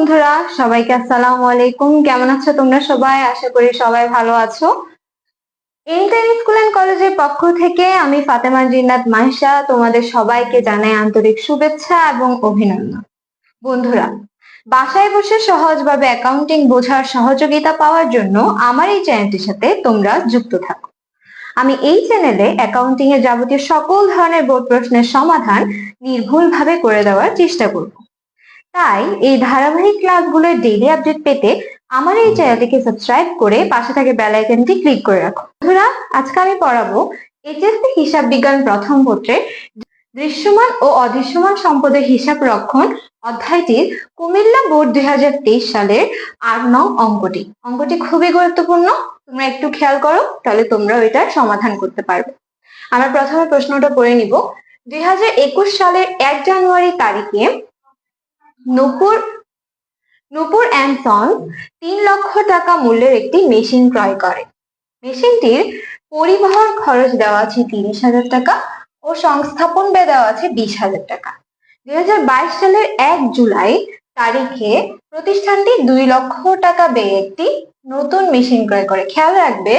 বন্ধুরা, সবাইকে আসসালামু আলাইকুম। কেমন আছো তোমরা সবাই? আশা করি সবাই ভালো আছো। ইন্টার স্কুল অ্যান্ড কলেজের পক্ষ থেকে আমি ফাতেমা জিন্নাত মাহিসা তোমাদের সবাইকে জানাই আন্তরিক শুভেচ্ছা এবং অভিনন্দন। বন্ধুরা, বাসায় বসে সহজভাবে অ্যাকাউন্টিং বোঝার সহযোগিতা পাওয়ার জন্য আমার এই চ্যানেলটির সাথে তোমরা যুক্ত থাকো। আমি এই চ্যানেলে অ্যাকাউন্টিং এর যাবতীয় সকল ধরনের বোর্ড প্রশ্নের সমাধান নির্ভুলভাবে করে দেওয়ার চেষ্টা করব। তাই এই ধারাবাহিক ক্লাসগুলোর ডেইলি আপডেট পেতে আমার এই চ্যানেলটিকে সাবস্ক্রাইব করে পাশে থাকে বেল আইকনটি ক্লিক করে রাখো। বন্ধুরা, আজকে আমি পড়াবো এইচএসসি হিসাব বিজ্ঞান প্রথম পত্রের দৃশ্যমান ও অদৃশ্যমান সম্পদের হিসাব রক্ষণ অধ্যায়টির কুমিল্লা বোর্ড দু হাজার তেইশ সালের আট নং অঙ্কটি। অঙ্কটি খুবই গুরুত্বপূর্ণ, তোমরা একটু খেয়াল করো, তাহলে তোমরা এটার সমাধান করতে পারবে। আমরা প্রথমে প্রশ্নটা পড়ে নিব। দুই সালের এক জানুয়ারি তারিখে নূপুর নূপুর অ্যান্ড তিন লক্ষ টাকা মূল্যের একটি মেশিন ক্রয় করে। মেশিনটির পরিবহন খরচ দেওয়া আছে তিরিশ হাজার টাকা ও সংস্থাপন ব্যয় দেওয়া আছে বিশ হাজার টাকা। দু হাজার বাইশ সালের এক জুলাই তারিখে প্রতিষ্ঠানটি দুই লক্ষ টাকা ব্যয়ে একটি নতুন মেশিন ক্রয় করে। খেয়াল রাখবে,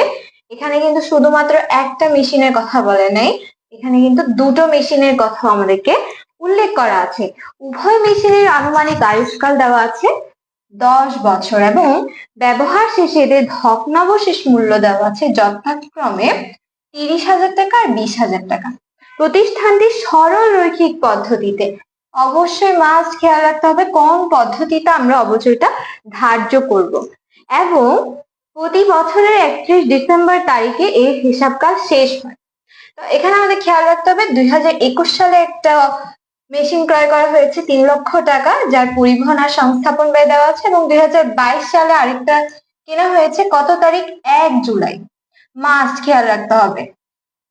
এখানে কিন্তু শুধুমাত্র একটা মেশিনের কথা বলে নাই, এখানে কিন্তু দুটো মেশিনের কথা আমাদেরকে উল্লেখ করা আছে। উভয় মেশিনের আনুমানিক আয়ুষ্কাল দেওয়া আছে দশ বছর এবং ব্যবহার শেষে এদের ভগ্নাবশেষ মূল্য দেওয়া আছে যথাক্রমে তিরিশ হাজার টাকা আর বিশ হাজার টাকা। প্রতিষ্ঠানটি সরল রৈখিক পদ্ধতিতে। অবশ্যই মাস খেয়াল রাখতে হবে কোন পদ্ধতিতে আমরা অবচয়টা ধার্য করব। এবং প্রতি বছরের একত্রিশ ডিসেম্বর তারিখে এর হিসাব কাজ শেষ হয়। তো এখানে আমাদের খেয়াল রাখতে হবে দুই হাজার একুশ সালে একটা মেশিন ক্রয় করা হয়েছে তিন লক্ষ টাকা, যার পরিবহন আর সংস্থাপন ব্যয় দেওয়া আছে এবং দুই হাজার বাইশ সালে আরেকটা কেনা হয়েছে কত তারিখ? এক জুলাই। মাস্ট খেয়াল রাখতে হবে।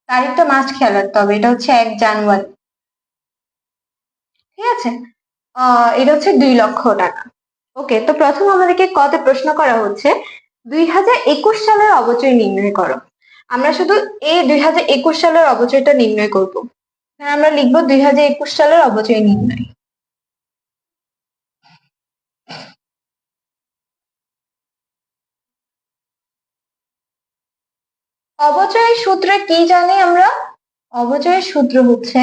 তারিখটা মাস্ট খেয়াল রাখতে হবে। এটা হচ্ছে এক জানুয়ারি। ঠিক আছে? আহ এটা হচ্ছে দুই লক্ষ টাকা। ওকে, তো প্রথম আমাদেরকে কত প্রশ্ন করা হচ্ছে, দুই একুশ সালের অবচয় নির্ণয় করো। আমরা শুধু এই দুই হাজার একুশ সালের অবচয়টা নির্ণয় করব। আমরা লিখব দুই হাজার একুশ সালের অবচয় নির্ণয়। অবচয়ের সূত্রে কি জানি আমরা? অবচয়ের সূত্র হচ্ছে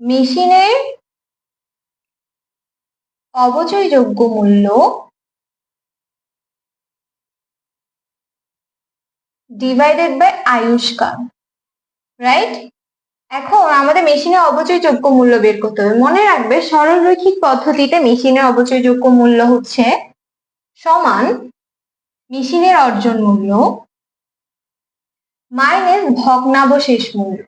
মেশিনের অবচয়যোগ্য মূল্য ডিভাইডেড বাই আয়ুষ্কাল রাইট এখন আমাদের মেশিনের অবচয়যোগ্য মূল্য বের করতে হবে। মনে রাখবে সরল রৈখিক পদ্ধতিতে মেশিনের অবচয়যোগ্য মূল্য হচ্ছে সমান মেশিনের অর্জন মূল্য মাইনাস ভগ্নাবশেষ মূল্য।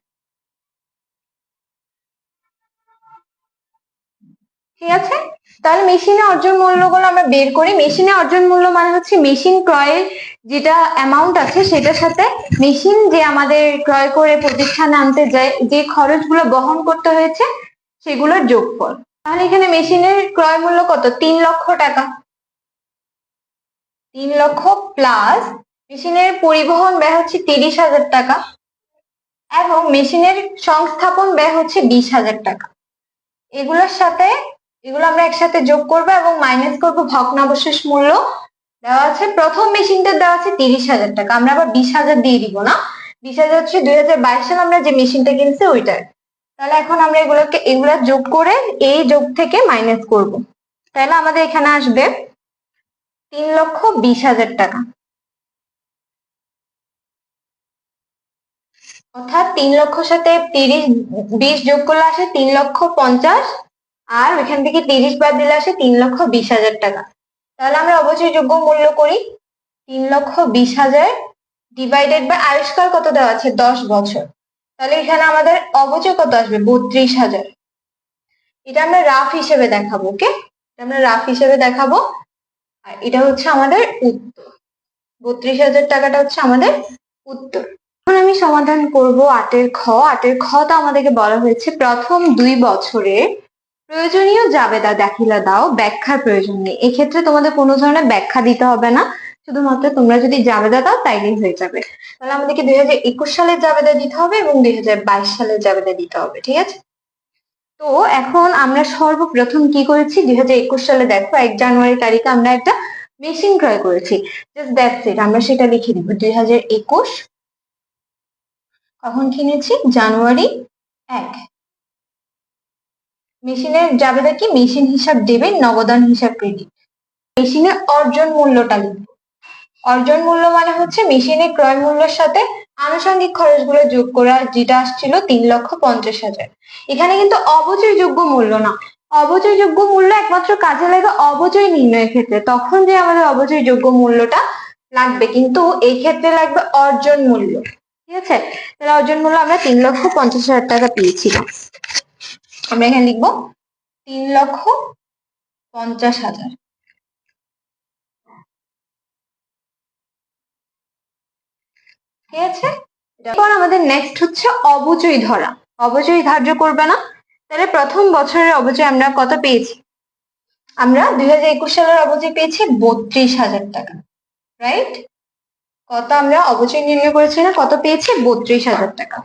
ঠিক আছে? তাহলে মেশিনে অর্জন মূল্যগুলো আমরা বের করি। মেশিনে অর্জন মূল্য মানে হচ্ছে মেশিন ক্রয়ের যেটা অ্যামাউন্ট আছে, সেটার সাথে মেশিন যে আমাদের ক্রয় করে প্রতিষ্ঠানে আনতে যায়, যে খরচগুলো বহন করতে হয়েছে, সেগুলোর যোগফল। তাহলে এখানে মেশিনের ক্রয় মূল্য কত? তিন লক্ষ টাকা। তিন লক্ষ প্লাস মেশিনের পরিবহন ব্যয় হচ্ছে তিরিশ হাজার টাকা এবং মেশিনের সংস্থাপন ব্যয় হচ্ছে বিশ হাজার টাকা। এগুলোর সাথে এগুলো আমরা একসাথে যোগ করব এবং মাইনাস করব ভগ্নাবশেষ মূল্য। দেওয়া আছে, প্রথম মেশিনটা দেওয়া আছে তিরিশ হাজার টাকা। আমরা আবার বিশ হাজার দিয়ে দিব না। বিশ হাজার হচ্ছে দুই হাজার বাইশ সালে আমরা যে মেশিনটা কিনছি ওইটার। তাহলে এখন আমরা এগুলোকে, এগুলো যোগ করে এই যোগ থেকে মাইনাস করব। তাহলে আমাদের এখানে আসবে তিন লক্ষ বিশ হাজার টাকা। অর্থাৎ তিন লক্ষ সাথে তিরিশ, বিশ যোগ করলে আসে তিন লক্ষ পঞ্চাশ। আর ওইখান থেকে তিরিশ বাদ দিলে আসে তিন লক্ষ বিশ হাজার টাকা। তাহলে আমরা অবশ্যই যোগ্য মূল্য করি তিন লক্ষ বিশ হাজার ডিভাইডেড বাই আয়ুষ্কাল কত দেওয়া আছে? দশ বছর। তাহলে এখানে আমাদের অবচয় কত আসবে? বত্রিশ হাজার। এটা আমরা রাফ হিসেবে দেখাবো, ওকে? এটা আমরা রাফ হিসেবে দেখাবো। আর এটা হচ্ছে আমাদের উত্তর। বত্রিশ হাজার টাকাটা হচ্ছে আমাদের উত্তর। এখন আমি সমাধান করব আটের খ। আটের খ তো আমাদেরকে বলা হয়েছে প্রথম দুই বছরের প্রয়োজনীয় জাবেদা দাখিলা দাও, ব্যাখ্যার প্রয়োজন নেই। এক্ষেত্রে তোমাদের কোনো ধরনের ব্যাখ্যা দিতে হবে না। শুধুমাত্র তোমরা যদি জাবেদা দাও, তাইলেই হয়ে যাবে। তাহলে আমাদেরকে দুই হাজার একুশ সালের জাবেদা দিতে হবে এবং দুই হাজার বাইশ সালের জাবেদা দিতে হবে, ঠিক আছে? তো এখন আমরা সর্বপ্রথম কি করেছি? দুই হাজার একুশ সালে দেখো, এক জানুয়ারি তারিখে আমরা একটা মেশিন ক্রয় করেছি। জাস্ট আমরা সেটা লিখে দিব। দুই হাজার একুশ কখন কিনেছি? জানুয়ারি এক। মেশিনের যাবেটা কি মেশিন হিসাব দেবে, নগদান হিসাব ক্রেডিট মেশিনের অর্জন মূল্যটা লিখবে। অর্জন মূল্য মানে হচ্ছে মেশিনের ক্রয় মূল্যের সাথে আনুষঙ্গিক খরচগুলো যোগ করা, যেটা আসছিল তিন লক্ষ পঞ্চাশ হাজার। এখানে কিন্তু অবচয়যোগ্য মূল্য না। অবচয়যোগ্য মূল্য একমাত্র কাজে লাগে অবচয় নির্ণয়ের ক্ষেত্রে। তখন যে আমাদের অবচয়যোগ্য মূল্যটা লাগবে, কিন্তু এই ক্ষেত্রে লাগবে অর্জন মূল্য। ঠিক আছে? তাহলে অর্জন মূল্য আমরা তিন লক্ষ পঞ্চাশ হাজার টাকা পেয়েছিলাম। আমরা এখানে লিখব তিন লক্ষ পঞ্চাশ হাজার। ঠিক আছে? এরপর আমাদের নেক্সট হচ্ছে অবচয় ধরা। অবচয় ধার্য করবে না। তাহলে প্রথম বছরের অবচয় আমরা কত পেয়েছি? আমরা দুই হাজার একুশ সালের অবচয় পেয়েছি বত্রিশ হাজার টাকা রাইট কত আমরা অবচয় নির্ণয় করেছি না? কত পেয়েছি? বত্রিশ হাজার টাকা।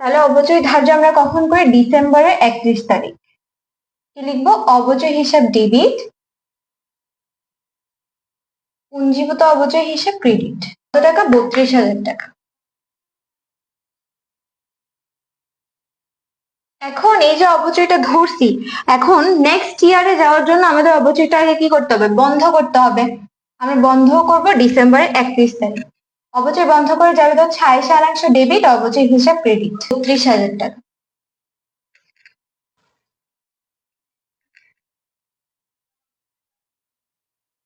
তাহলে অবচয় ধার্য আমরা কখন করি? ডিসেম্বরের একত্রিশ তারিখ। কি লিখব? অবচয় হিসাব ডেবিট পুঞ্জীভূত অবচয় হিসাব ক্রেডিট কত টাকা? বত্রিশ হাজার টাকা। এখন এই যে অবচয়টা ধরছি, এখন নেক্সট ইয়ারে যাওয়ার জন্য আমাদের অবচয়টা আগে কি করতে হবে? বন্ধ করতে হবে। আমরা বন্ধ করব ডিসেম্বরের একত্রিশ তারিখ। অবচয় বন্ধ করে যাবে তো ছাই সারাংশ ডেবিট অবচয় হিসাব ক্রেডিট বত্রিশ হাজার টাকা।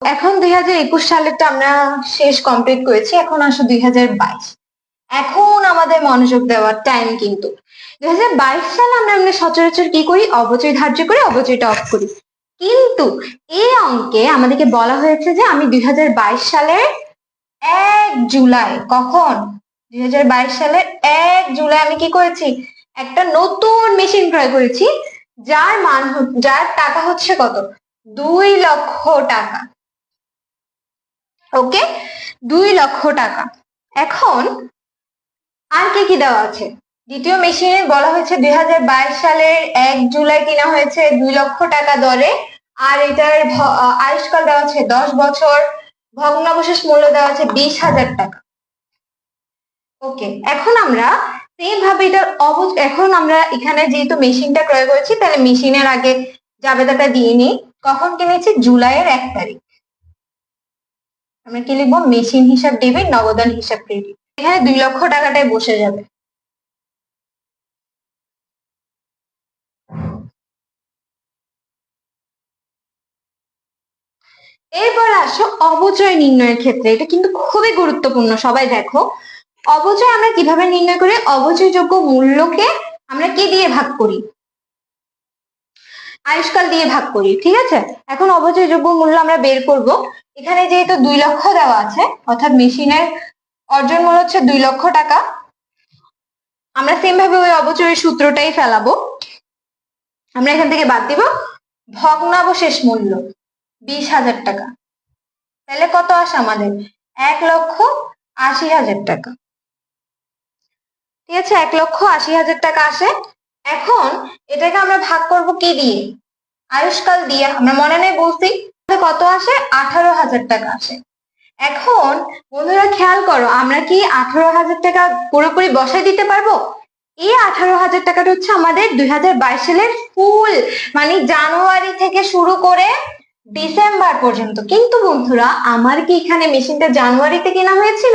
এখন দুই হাজার একুশ সালেরটা আমরা শেষ কমপ্লিট করেছি, এখন আসো দুই হাজার বাইশ। এখন আমাদের মনোযোগ দেওয়ার টাইম কিন্তু। দুই হাজার বাইশ সালে আমরা আমরা সচরাচর কি করি? অবচয় ধার্য করে অবচয়টা অফ করি। কিন্তু এই অঙ্কে আমাদেরকে বলা হয়েছে যে আমি দুই হাজার বাইশ সালের এক জুলাই, কখন? দুই হাজার বাইশ সালের এক জুলাই আমি কি করেছি? একটা নতুন মেশিন ক্রয় করেছি, যার মান যার টাকা হচ্ছে কত? দুই লক্ষ টাকা। ওকে? দুই লক্ষ টাকা। এখন আর কি কি দেওয়া আছে? দ্বিতীয় মেশিনে বলা হয়েছে দুই হাজার বাইশ সালের এক জুলাই কিনা হয়েছে দুই লক্ষ টাকা দরে, আর এটার আয়ুষ্কাল দেওয়া আছে দশ বছর। ভগ্নাবশেষ মূল্য দেওয়া আছে বিশ হাজার টাকা। ওকে এখন আমরা সেম ভাবে এটার অব এখন আমরা এখানে যেহেতু মেশিনটা ক্রয় করেছি, তাহলে মেশিনের আগে জাবেদাটা দিয়ে নিই। কখন কিনেছি? জুলাইয়ের এক তারিখ। আমরা কি লিখব? মেশিন হিসাব ডেবিট নগদান হিসাব ক্রেডিট এখানে দুই লক্ষ টাকাটাই বসে যাবে। এরপর আসো অবচয় নির্ণয়ের ক্ষেত্রে। এটা কিন্তু খুবই গুরুত্বপূর্ণ, সবাই দেখো। অবচয় আমরা কীভাবে নির্ণয় করি? অবচয়যোগ্য মূল্যকে আমরা কি দিয়ে ভাগ করি? আয়ুষ্কাল দিয়ে ভাগ করি, ঠিক আছে? এখন অবচয়যোগ্য মূল্য আমরা বের করব। এখানে যেহেতু দুই লক্ষ দেওয়া আছে, অর্থাৎ মেশিনের অর্জন মূল্য হচ্ছে দুই লক্ষ টাকা। আমরা সেম ভাবে ওই অবচয়ের সূত্রটাই ফেলাবো। আমরা এখান থেকে বাদ দিব। ভগ্নাবশেষ মূল্য। বিশ হাজার টাকা। তাহলে কত আসে আমাদের? এক লক্ষ আশি হাজার টাকা। ঠিক আছে, এক লক্ষ আশি হাজার টাকা আসে। এখন এটাকে আমরা ভাগ করব কি দিয়ে? আয়ুষ্কাল দিয়ে। আমরা মনে নেই বলছি। কত আসে? আঠারো হাজার টাকা আসে। এখন বন্ধুরা খেয়াল করো, আমরা কি আঠারো হাজার টাকা পুরোপুরি বসাই দিতে পারব? এই আঠারো হাজার টাকাটা হচ্ছে আমাদের দুই হাজার বাইশ সালের ফুল মানে জানুয়ারি থেকে শুরু করে ডিসেম্বর পর্যন্ত। কিন্তু বন্ধুরা, আমার কি এখানে মেশিনটা জানুয়ারিতে কেনা হয়েছিল?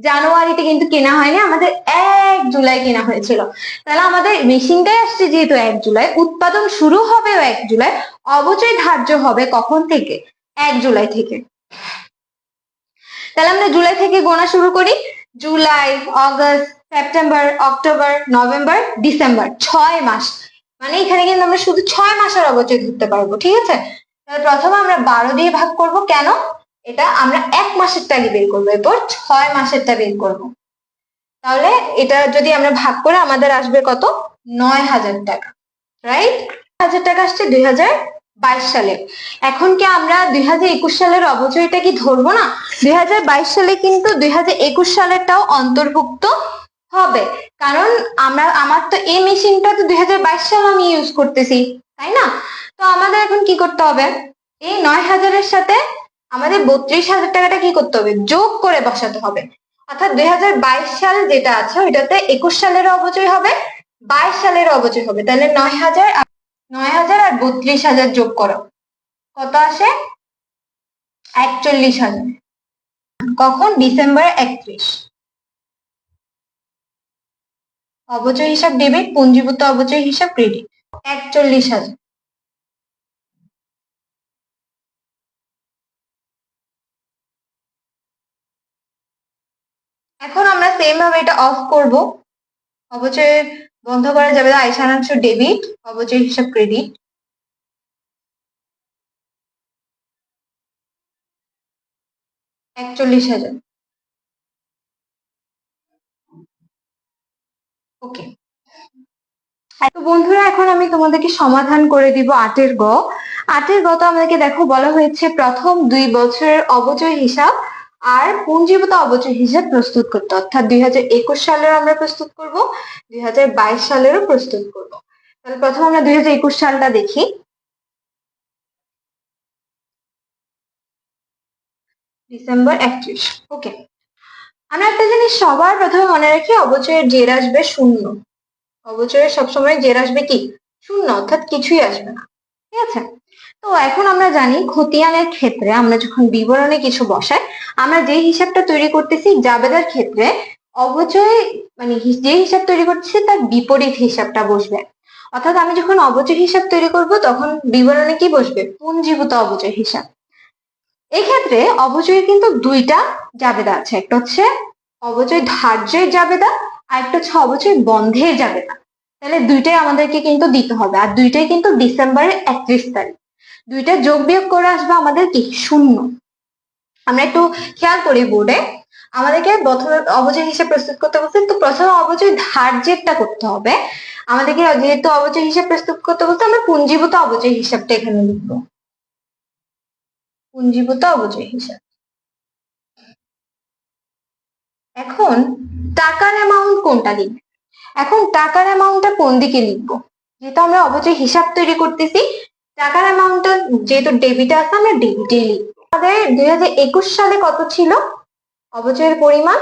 জানুয়ারিতে কিন্তু কেনা হয়নি, আমাদের এক জুলাই কেনা হয়েছিল। তাহলে আমাদের মেশিনটাই আসছে যেহেতু এক জুলাই, উৎপাদন শুরু হবে এক জুলাই, অবচয় ধার্য হবে কখন থেকে? এক জুলাই থেকে। তাহলে আমরা জুলাই থেকে গোনা শুরু করি। July, August, September, October, November, December, ছয় মাস। মানে এখানে কিন্তু আমরা শুধু ছয় মাসের অবচয় ধরতে পারব, ঠিক আছে? প্রথমে আমরা বারো দিয়ে ভাগ করব। কেন? এটা আমরা এক মাসের টাকা বের করব। এরপর ছয় মাসেরটা বের করব। তাহলে এটা যদি আমরা ভাগ করে আমাদের আসবে কত? নয় হাজার টাকা রাইট হাজার টাকা আসছে দুই হাজার বাইশ সালে। এখন কি আমরা দুই হাজার একুশ সালের অবচয়টা কি ধরবো না? দুই হাজার বাইশ সালে কিন্তু দুই হাজার একুশ সালেরটাও অন্তর্ভুক্ত হবে। কারণ আমরা, আমার তো এই মেশিনটা তো দুই হাজার বাইশ সাল আমি ইউজ করতেছি, তাই না? তো আমাদের এখন কি করতে হবে? এই নয় হাজারের সাথে আমাদের বত্রিশ হাজার টাকাটা কি করতে হবে? যোগ করে বসাতে হবে। অর্থাৎ দুই সাল যেটা আছে, ওইটাতে একুশ সালের অবচয় হবে, বাইশ সালের অবচয় হবে। তাহলে নয় হাজার নয় হাজার আর বত্রিশ হাজার যোগ করো। কত আসে? একচল্লিশ হাজার। কখন? ডিসেম্বর একত্রিশ। অবচয় হিসাব ডেবিট পুঞ্জীভূত অবচয় হিসাব ক্রেডিট একচল্লিশ হাজার। এখন আমরা সেম ভাবে এটা অফ করব। অবচয় বন্ধ করা যাবে আয় সারাংশ ডেবিট অবচয় হিসাব ক্রেডিট একচল্লিশ হাজার। ওকে তো বন্ধুরা, এখন আমি তোমাদেরকে সমাধান করে দিব আটের গ। আটের গ তো আমাদেরকে দেখো বলা হয়েছে প্রথম দুই বছরের অবচয় হিসাব। আর পুঞ্জীভূত অবচয় হিসাব প্রস্তুত করতে? অর্থাৎ দুই হাজার একুশ সালের আমরা প্রস্তুত করব, দুই হাজার বাইশ সালেরও প্রস্তুত করব। তাহলে প্রথম আমরা দুই হাজার একুশ সালটা দেখি। ডিসেম্বর একত্রিশ, ওকে। আমরা একটা জিনিস সবার প্রথমে মনে রাখি, অবচয়ের জের আসবে শূন্য। অবচয়ের সবসময় জের আসবে কি? শূন্য, অর্থাৎ কিছুই আসবে না। ঠিক আছে? তো এখন আমরা জানি খতিয়ানের ক্ষেত্রে আমরা যখন বিবরণে কিছু বসাই, আমরা যে হিসাবটা তৈরি করতেছি জাবেদার ক্ষেত্রে অবচয় মানে যে হিসাব তৈরি করতেছি তার বিপরীত হিসাবটা বসবে। অর্থাৎ আমি যখন অবচয় হিসাব তৈরি করব তখন বিবরণে কি বসবে? পুঞ্জীভূত অবচয় হিসাব। এক্ষেত্রে অবচয়ের কিন্তু দুইটা জাবেদা আছে, একটা হচ্ছে অবচয় ধার্যের জাবেদা আর একটা হচ্ছে অবচয় বন্ধের জাবেদা। তাহলে দুইটাই আমাদেরকে কিন্তু দিতে হবে আর দুইটাই কিন্তু ডিসেম্বরের একত্রিশ তারিখ। দুইটা যোগ বিয়োগ করে আসবে আমাদের কি শূন্য। আমরা একটু খেয়াল করি বোর্ডে আমাদেরকে প্রথমে অবচয় হিসাব প্রস্তুত করতে বলছে তো প্রথমে অবচয় ধার্যেরটা করতে হবে, আমাদেরকে যেহেতু অবচয় হিসাব প্রস্তুত করতে বলছে আমরা পুঞ্জীভূত অবচয় হিসাবটা এখানে লিখব। পুঞ্জীভূত অবচয় হিসাব। এখন টাকার অ্যামাউন্ট কোনটা লিখবে? এখন টাকার অ্যামাউন্টটা কোন দিকে লিখব? যেহেতু আমরা অবচয় হিসাব তৈরি করতেছি টাকার অ্যামাউন্টটা যেহেতু ডেবিটে আছে, আমরা ডেবিটে লিখব আমাদের দুই হাজার একুশ সালে কত ছিল? অবচয়ের পরিমাণ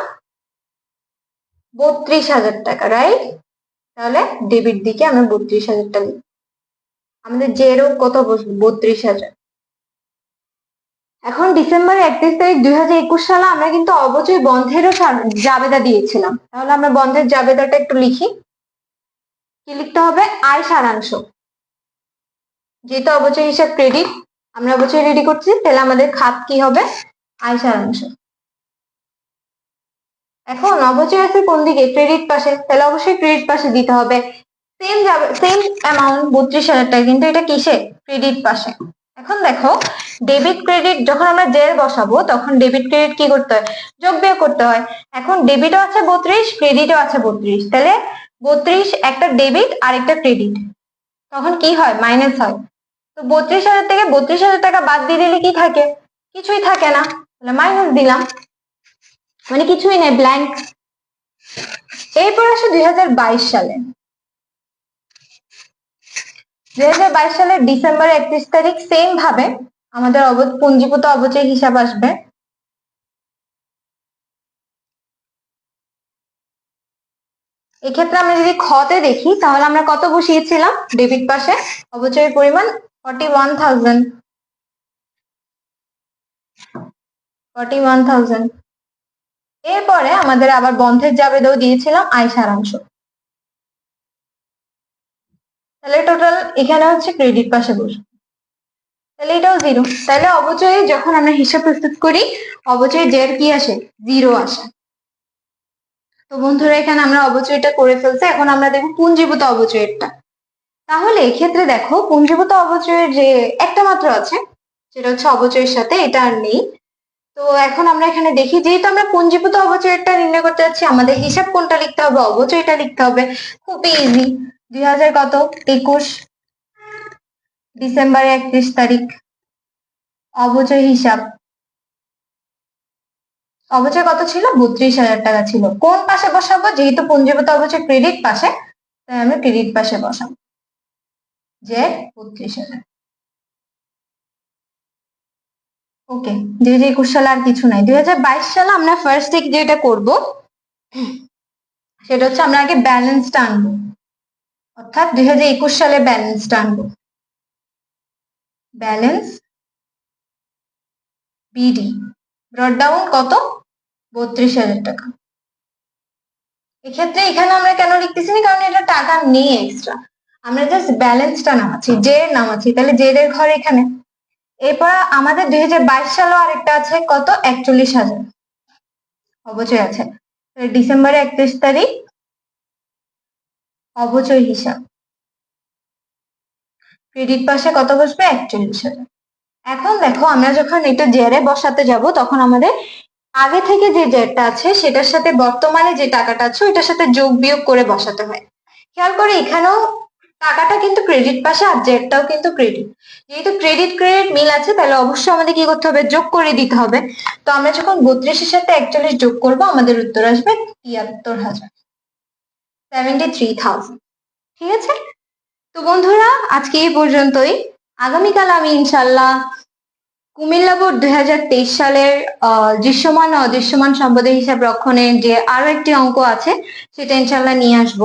বত্রিশ হাজার টাকা রাইট তাহলে ডেবিট দিকে আমরা বত্রিশ হাজারটা লিখব আমাদের জেরও কত বসবে? বত্রিশ হাজার। এখন ডিসেম্বর একত্রিশ তারিখ দুই হাজার একুশ সালে আমরা কিন্তু অবচয় বন্ধেরও জাবেদা দিয়েছিলাম। তাহলে আমরা বন্ধের জাবেদাটা একটু লিখি। কি লিখতে হবে? আয় সারাংশ। যেহেতু অবচয় হিসাব ক্রেডিট আমরা অবচয় রেডি করছি, তাহলে আমাদের খাত কি হবে? আয় সারাংশ। এখন অবচয় আছে কোন দিকে? ক্রেডিট পাশে, তাহলে অবশ্যই ক্রেডিট পাশে দিতে হবে। সেম যাবে সেম অ্যামাউন্ট বত্রিশ হাজার টাকা, কিন্তু এটা কিসে? ক্রেডিট পাশে। এখন দেখো ডেবিট ক্রেডিট যখন আমরা জের বসাবো, তখন ডেবিট ক্রেডিট কি করতে হয়? যোগ বিয়োগ করতে হয়। এখন ডেবিটও আছে বত্রিশ ক্রেডিটও আছে বত্রিশ। তাহলে বত্রিশ একটা ডেবিট আর একটা ক্রেডিট তখন কি হয়? মাইনাস হয়। তো বত্রিশ হাজার থেকে বত্রিশ হাজার টাকা বাদ দিয়ে দিলে কি থাকে? কিছুই থাকে না। তাহলে মাইনাস দিলাম। মানে কিছুই নেই ব্ল্যাঙ্ক এরপর আসে দুই হাজার বাইশ সালে। দুই হাজার বাইশ সালের ডিসেম্বর একত্রিশ তারিখ সেম ভাবে আমাদের পুঞ্জীভূত অবচয় হিসাব আসবে। এক্ষেত্রে আমরা যদি খতে দেখি, তাহলে আমরা কত বসিয়েছিলাম? ডেবিট পাশে। অবচয়ের পরিমাণ forty one thousand forty one thousand এরপরে আমাদের আবার বন্ধের জাবেদাও দিয়েছিলাম আয় সারাংশ। তাহলে টোটাল এখানে হচ্ছে ক্রেডিট পাশে বসবে তাহলে এটাও জিরো তাহলে অবচয়ে যখন আমরা হিসাব প্রস্তুত করি, অবচয়ে জের কি আসে? জিরো আসে। তো বন্ধুরা, এখানে আমরা অবচয়টা করে ফেলছি। এখন আমরা দেখব পুঞ্জীভূত অবচয়েরটা। তাহলে এক্ষেত্রে দেখো পুঞ্জীভূত অবচয়ের যে একটা মাত্র আছে, সেটা হচ্ছে অবচয়ের সাথে, এটা আর নেই। তো এখন আমরা এখানে দেখি, যেহেতু আমরা পুঞ্জীভূত অবচয়টা নির্ণয় করতে যাচ্ছি, আমাদের হিসাব কোনটা লিখতে হবে, অবচয়টা লিখতে হবে। খুবই ইজি দুই হাজার কত? একুশ ডিসেম্বর একত্রিশ তারিখ। অবচয় হিসাব। অবচয় কত ছিল? বত্রিশ হাজার টাকা ছিল। কোন পাশে বসাবো? যেহেতু পুঞ্জীভূত অবচয় ক্রেডিট পাশে, তাই আমি ক্রেডিট পাশে বসাবো। যে ওকে দুই হাজার একুশ সালে আর কিছু নাই। দুই হাজার বাইশ সালে আমরা ফার্স্ট যেটা করব, সেটা হচ্ছে আমরা আগে ব্যালেন্সটা আনব। অর্থাৎ দুই হাজার একুশ সালে ব্যালেন্সটা আনব। ব্যালেন্স বিডি ব্রড ডাউন কত? বত্রিশ হাজার টাকা। এক্ষেত্রে এখানে আমরা কেন লিখতেছি কারণ এটা টাকা নেই এক্সট্রা আমরা জাস্ট ব্যালেন্সটা নামাচ্ছি জে নামাচ্ছি, তাহলে জেড এর ঘর এখানে। এরপর আমাদের দুই হাজার বাইশ সালেও আরেকটা আছে, কত? একচল্লিশ হাজার। অবচয় আছে। ডিসেম্বরে একত্রিশ তারিখ, অবচয় হিসাব। ক্রেডিট পাশে কত বসবে? একচল্লিশ হাজার। এখন দেখো, আমরা যখন এটা জেরে বসাতে যাব, তখন আমাদের আগে থেকে যে জেরটা আছে, সেটার সাথে বর্তমানে যে টাকাটা আছে, ওইটার সাথে যোগ বিয়োগ করে বসাতে হয়। খেয়াল করে এখানেও টাকাটা কিন্তু ক্রেডিট পাশে আর জেডটাও কিন্তু ক্রেডিট যেহেতু ক্রেডিট ক্রেডিট মিল আছে তাহলে অবশ্যই আমাদের কি করতে হবে? যোগ করে দিতে হবে। তো আমরা যখন বত্রিশের সাথে একচল্লিশ যোগ করব আমাদের উত্তর আসবে তিয়াত্তর হাজার সেভেন্টি থ্রি থাউজেন্ড ঠিক আছে? তো বন্ধুরা আজকে এই পর্যন্তই। আগামীকাল আমি ইনশাল্লাহ কুমিল্লা বোর্ড দুই হাজার তেইশ সালের আহ, দৃশ্যমান অদৃশ্যমান সম্পদের হিসাব রক্ষণের যে আরও একটি অঙ্ক আছে সেটা ইনশাল্লাহ নিয়ে আসব।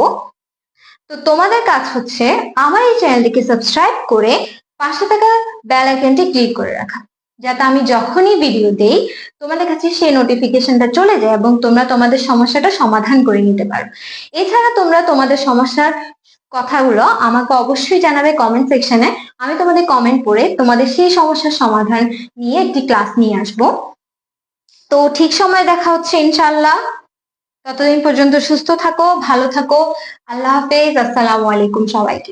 তো তোমাদের কাজ হচ্ছে আমার এই চ্যানেলটিকে সাবস্ক্রাইব করে পাশে থাকা বেল আইকনটি ক্লিক করে রাখা। যাতে আমি যখনই ভিডিও দেই, তোমাদের কাছে সেই নোটিফিকেশনটা চলে যায় এবং তোমরা তোমাদের সমস্যাটা সমাধান করে নিতে পারো। এছাড়া তোমরা তোমাদের সমস্যার কথাগুলো আমাকে অবশ্যই জানাবে কমেন্ট সেকশনে আমি তোমাদের কমেন্ট পড়ে তোমাদের সেই সমস্যার সমাধান নিয়ে একটি ক্লাস নিয়ে আসব। তো ঠিক সময় দেখা হচ্ছে ইনশাল্লাহ ততদিন পর্যন্ত সুস্থ থাকো ভালো থাকো। আল্লাহ হাফেজ আসসালামু আলাইকুম সবাইকে।